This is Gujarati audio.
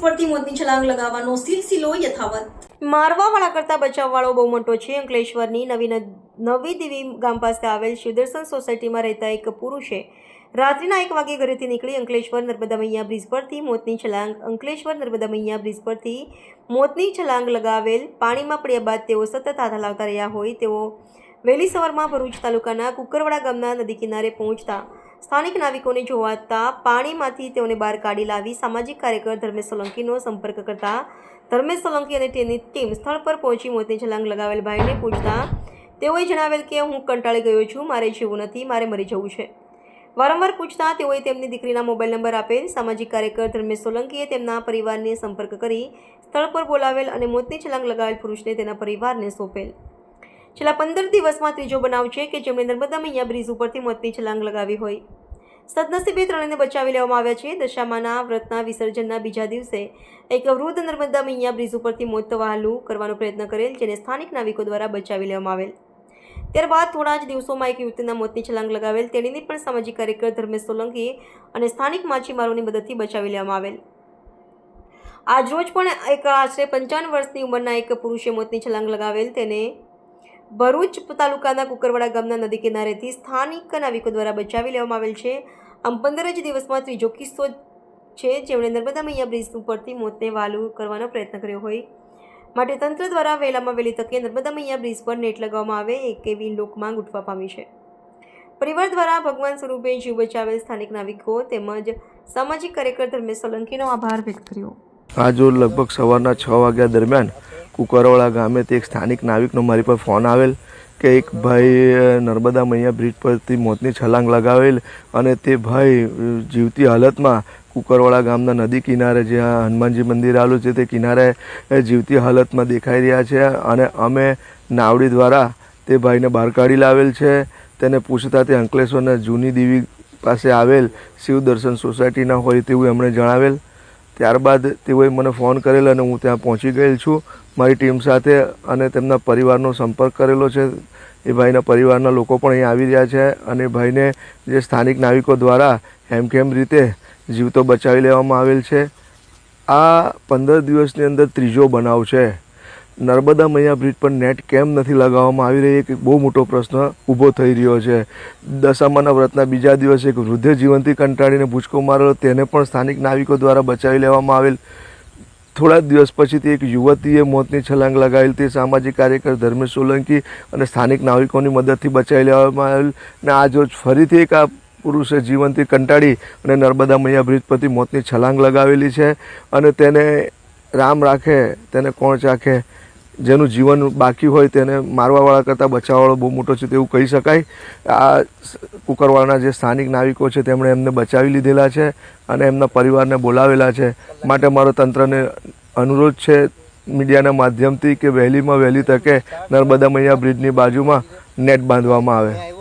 પરથી મોતની છલાંગ લગાવવાનો સિલસિલો યથાવત. મારવાવાળા કરતા બચાવવાળો બહુ મોટો છે. અંકલેશ્વરની નવી નવી દેવી ગામ પાસે આવેલ શિવદર્શન સોસાયટીમાં રહેતા એક પુરુષે રાત્રિના એક વાગે ઘરેથી નીકળી અંકલેશ્વર નર્મદા મૈયા બ્રિજ પરથી મોતની છલાંગ, અંકલેશ્વર નર્મદા મૈયા બ્રિજ પરથી મોતની છલાંગ લગાવેલ પાણીમાં પડ્યા બાદ તેઓ સતત હાથ હલાવતા રહ્યા હોય તેઓ વહેલી સવારમાં ભરૂચ તાલુકાના કુકરવાડા ગામના નદી કિનારે પહોંચતા સ્થાનિક નાવિકોને જોવાતા પાણીમાંથી તેઓને બહાર કાઢી લાવી સામાજિક કાર્યકર ધર્મેશ સોલંકીનો સંપર્ક કરતા. ધર્મેશ સોલંકી અને તેની ટીમ સ્થળ પર પહોંચી મોતની છલાંગ લગાવેલ ભાઈને પૂછતા, તેઓએ જણાવેલ કે હું કંટાળી ગયો છું, મારે જીવવું નથી, મારે મરી જવું છે. વારંવાર પૂછતા, તેઓએ તેમની દીકરીના મોબાઈલ નંબર આપેલ? સામાજિક કાર્યકર ધર્મેશ સોલંકીએ તેમના પરિવારને સંપર્ક કરી સ્થળ પર બોલાવેલ અને મોતની છલાંગ લગાવેલ પુરુષને તેના પરિવારને સોંપેલ. છેલ્લા પંદર દિવસમાં ત્રીજો બનાવ છે કે જેમણે નર્મદા મૈયા બ્રિજ ઉપરથી મોતની છલાંગ લગાવી હોય. સદનસીબે ત્રણેને બચાવી લેવામાં આવ્યા છે. દશામાના વ્રતના વિસર્જનના બીજા દિવસે એક વૃદ્ધ નર્મદા મૈયા બ્રિજ ઉપરથી મોત વહાલું કરવાનો પ્રયત્ન કરેલ, જેને સ્થાનિક નાવિકો દ્વારા બચાવી લેવામાં આવેલ. ત્યારબાદ થોડા જ દિવસોમાં એક યુવતીના મોતની છલાંગ લગાવેલ. તેણીની પણ સામાજિક કાર્યકર ધર્મેશ સોલંકી અને સ્થાનિક માછીમારોની મદદથી બચાવી લેવામાં આવેલ. આજરોજ પણ એક આશરે પંચાવન વર્ષની ઉંમરના એક પુરુષે મોતની છલાંગ લગાવેલ. તેને ભરૂચ તાલુકાના કુકરવાડા ગામના નદી કિનારેથી સ્થાનિક નાવિકો દ્વારા બચાવી લેવામાં આવેલ છે. આમ પંદર જ દિવસમાં ત્રીજો કિસ્સો છે. જેમણે નર્મદા મૈયા બ્રિજ ઉપરથી મોતને વાલું કરવાનો પ્રયત્ન કર્યો હોય. માટે તંત્ર દ્વારા વહેલામાં વહેલી તકે નર્મદા મૈયા બ્રિજ પર નેટ લગાવવામાં આવે એક એવી લોકમાંગ ઉઠવા પામી છે. પરિવાર દ્વારા ભગવાન સ્વરૂપે જીવ બચાવેલ સ્થાનિક નાવિકો તેમજ સામાજિક કાર્યકર ધર્મેશ સોલંકીનો આભાર વ્યક્ત કર્યો. આજો લગભગ સવારના છ વાગ્યા દરમિયાન કુકરવાડા તે એક સ્થાનિક નાવિકનો મારી પર ફોન આવેલ કે એક ભાઈ નર્મદા મૈયા બ્રિજ પરથી મોતની છલાંગ લગાવેલ અને તે ભાઈ જીવતી હાલતમાં કુકરવાળા ગામના નદી કિનારે જ્યાં હનુમાનજી મંદિર આવેલું છે તે કિનારે જીવતી હાલતમાં દેખાઈ રહ્યા છે અને અમે નાવડી દ્વારા તે ભાઈને બહાર કાઢી લાવેલ છે. તેને પૂછતા તે અંકલેશ્વરના જૂની દેવી પાસે આવેલ શિવ દર્શન સોસાયટીના હોય તેવું એમણે જણાવેલ. ત્યારબાદ તેઓએ મને ફોન કરેલ અને હું ત્યાં પહોંચી ગયેલ છું. મારી ટીમ સાથે અને તેમના પરિવારનો સંપર્ક કરેલો છે. એ ભાઈના પરિવારના લોકો પણ અહીં આવી રહ્યા છે અને ભાઈને જે સ્થાનિક નાવિકો દ્વારા હેમખેમ રીતે જીવતો બચાવી લેવામાં આવેલ છે. આ પંદર દિવસની અંદર ત્રીજો બનાવ છે. નર્મદા મૈયા બ્રિજ પર નેટ કેમ નથી લગાવવામાં આવી રહી? એક બહુ મોટો પ્રશ્ન ઊભો થઈ રહ્યો છે. દશામાના વ્રતના બીજા દિવસે એક વૃદ્ધે જીવંતી કંટાળીને ભૂચકો મારેલો તેને પણ સ્થાનિક નાવિકો દ્વારા બચાવી લેવામાં આવેલ. થોડા દિવસ પછીથી એક યુવતીએ મોતની છલાંગ લગાવેલ. તે સામાજિક કાર્યકર ધર્મેશ સોલંકી અને સ્થાનિક નાવિકોની મદદથી બચાવી લેવામાં આવેલ અને આજ ફરીથી એક આ પુરુષે જીવંતી કંટાળી અને નર્મદા મૈયા બ્રિજ પરથી મોતની છલાંગ લગાવેલી છે અને તેને રામ રાખે, તેને કોણ ચાખે? જેનું જીવન બાકી હોય તેને મારવાવાળા કરતાં બચાવવાળો બહુ મોટો છે તેવું કહી શકાય. આ કુકરવાળાના જે સ્થાનિક નાવિકો છે તેમણે એમને બચાવી લીધેલા છે અને એમના પરિવારને બોલાવેલા છે. માટે મારો તંત્રને અનુરોધ છે મીડિયાના માધ્યમથી કે વહેલીમાં વહેલી તકે નર્મદા મૈયા બ્રિજની બાજુમાં નેટ બાંધવામાં આવે.